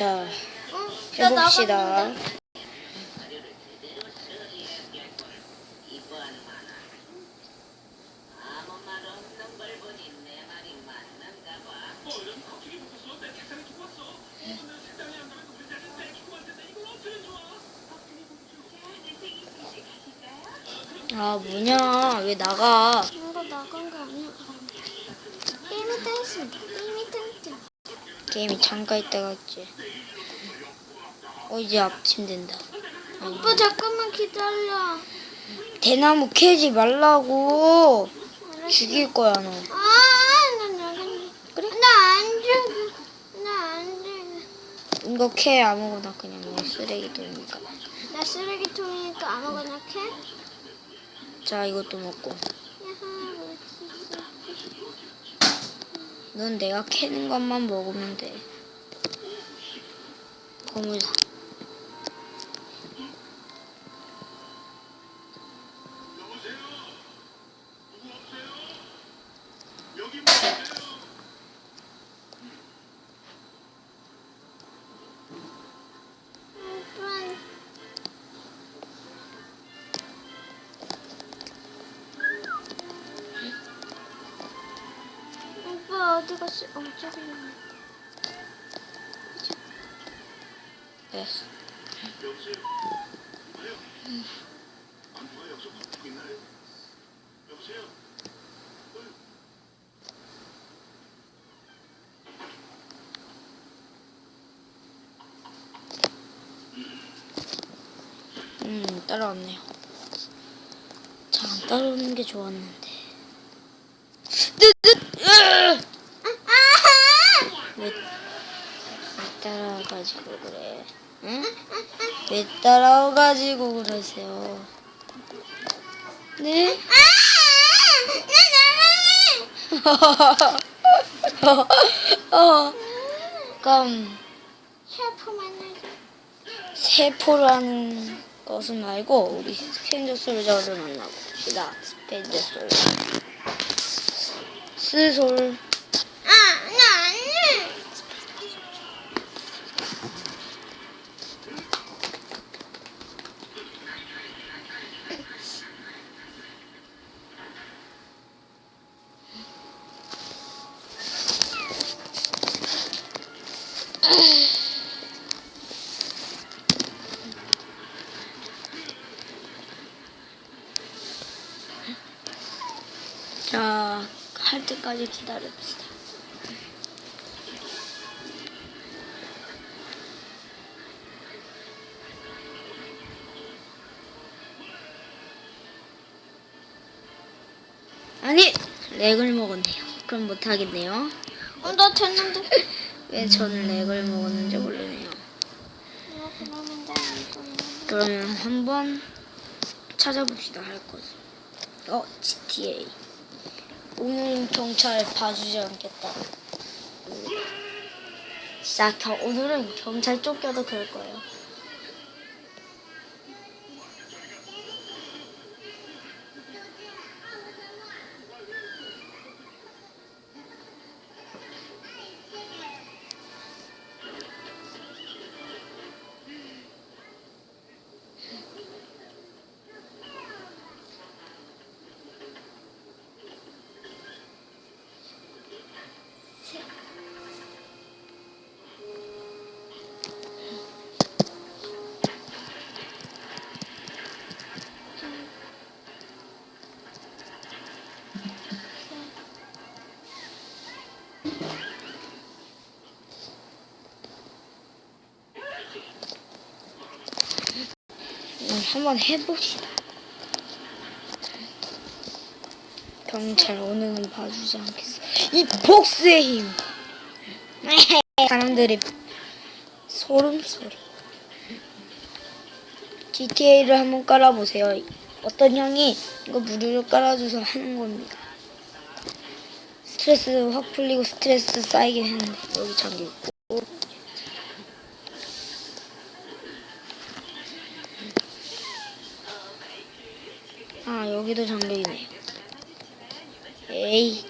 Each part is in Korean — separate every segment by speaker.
Speaker 1: 자, 해봅시다. 아, 뭐냐. 왜 나가.
Speaker 2: 이거 나간 거 아니야? 게임이 떠 있습니다. 게임이 떠 있죠.
Speaker 1: 게임이 잠깐 있다 갔지. 어, 이제 앞침 된다.
Speaker 2: 오빠 잠깐만 기다려.
Speaker 1: 대나무 캐지 말라고. 죽일 거야, 너.
Speaker 2: 아, 나. 그래? 나안 죽어. 나안 죽어.
Speaker 1: 이거 캐 아무거나 그냥 뭐 쓰레기통이니까.
Speaker 2: 나 쓰레기통이니까 아무거나 캐.
Speaker 1: 자, 이것도 먹고. 넌 내가 캐는 것만 먹으면 돼. 고물사.
Speaker 2: 어디 갔어? 어, 저기 있네.
Speaker 1: 됐어. 음, 따라왔네요. 자, 안 따라오는 게 좋았는데. 뜨뜻! 으아! 왜, 왜 따라와가지고 그래? 응? 왜 따라와가지고 그러세요? 네? 어, 그럼
Speaker 2: 만나자.
Speaker 1: 세포라는 것은 말고 우리 스펜저 솔저를 만나봅시다. 스펜저 솔저. 스솔. 자, 할 때까지 기다립시다. 아니, 렉을 먹었네요. 그럼 못하겠네요.
Speaker 2: 어, 나 됐는데.
Speaker 1: 왜 저는 렉을 먹었는지 모르네요.
Speaker 2: 그러면
Speaker 1: 한번 찾아봅시다 할 것을. 어, GTA. 오늘은 경찰 봐주지 않겠다. 진짜 겨, 오늘은 경찰 쫓겨도 그럴 거예요. 한번 해봅시다. 경찰 오늘은 봐주지 않겠어. 이 복수의 힘. 사람들이 소름 소리. GTA를 한번 깔아보세요. 어떤 형이 이거 무료로 깔아줘서 하는 겁니다. 스트레스 확 풀리고 스트레스 쌓이긴 했는데 여기 잠겨 있고. 여기도 잠겨 있네요. 에이.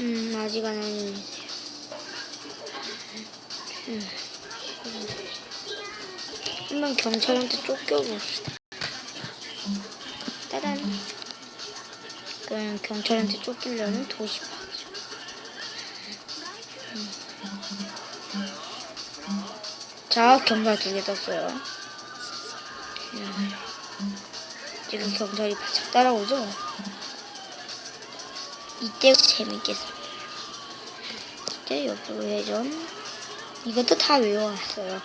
Speaker 1: 음, 아직 안 하는 음. 한번 경찰한테 쫓겨봅시다. 따단. 그럼 경찰한테 쫓기려면 도시 파괴죠. 음. 자, 경찰 두 개 떴어요. 음. 지금 경찰이 바짝 따라오죠? 이때 재밌겠습니다. 이때 옆으로 회전. 이것도 다 외워왔어요.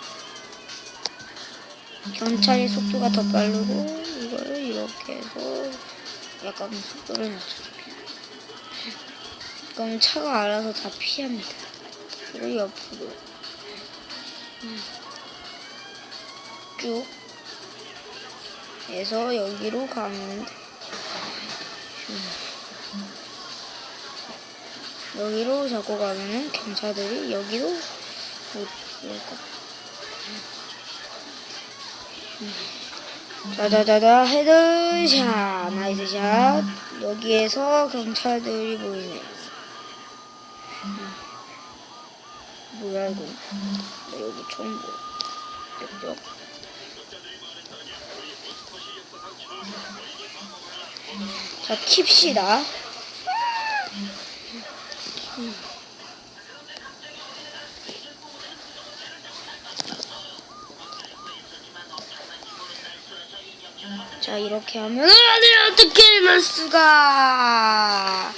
Speaker 1: 경찰의 속도가 더 빠르고 이거를 이렇게 해서 약간 속도를 낮춰줍니다. 그럼 차가 알아서 다 피합니다. 그리고 옆으로 음. 쭉 해서 여기로 가면 돼. 음. 여기로 잡고 가면은 경찰들이 여기로 못 올까? 자자자자 헤드샷. 나이스 샷. 여기에서 경찰들이 보이네 음. 뭐야 이거? 나 여기 처음 보 뿅뿅 자 킵시다 자 이렇게 하면 아니 어떻게 이럴 수가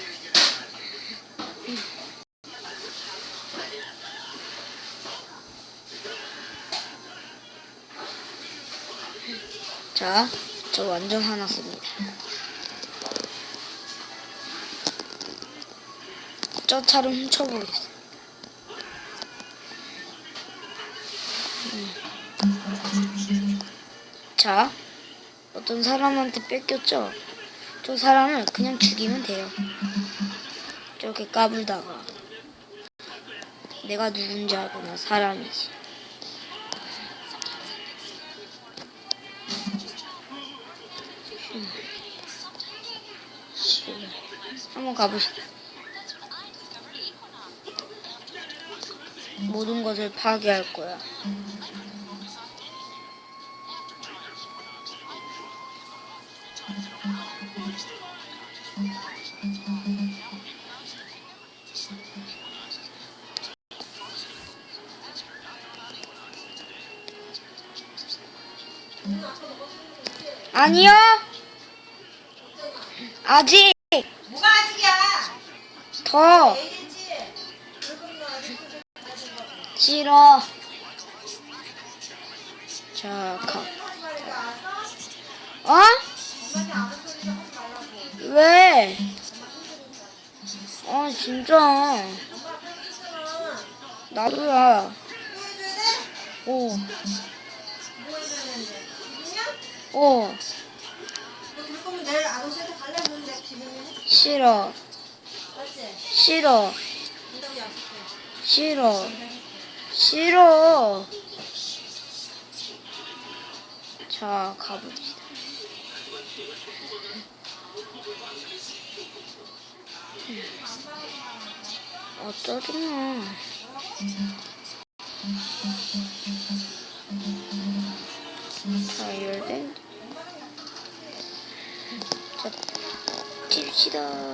Speaker 1: 자, 저 완전 화났습니다. 저 차를 훔쳐보겠습니다. 음. 자, 어떤 사람한테 뺏겼죠? 저 사람을 그냥 죽이면 돼요. 저렇게 까불다가 내가 누군지 알구나 사람이지. 음. 씨, 한번 가보시다. 모든 것을 파괴할 거야. 아니요. 아직
Speaker 3: 뭐가 아직이야?
Speaker 1: 더 싫어. 자, 가.
Speaker 3: 어?
Speaker 1: 왜? 아 진짜. 나도야. 오,
Speaker 3: 해줄게.
Speaker 1: 싫어? 싫어. 싫어, 싫어. 자, 가봅시다. 어, 짜증나. the uh,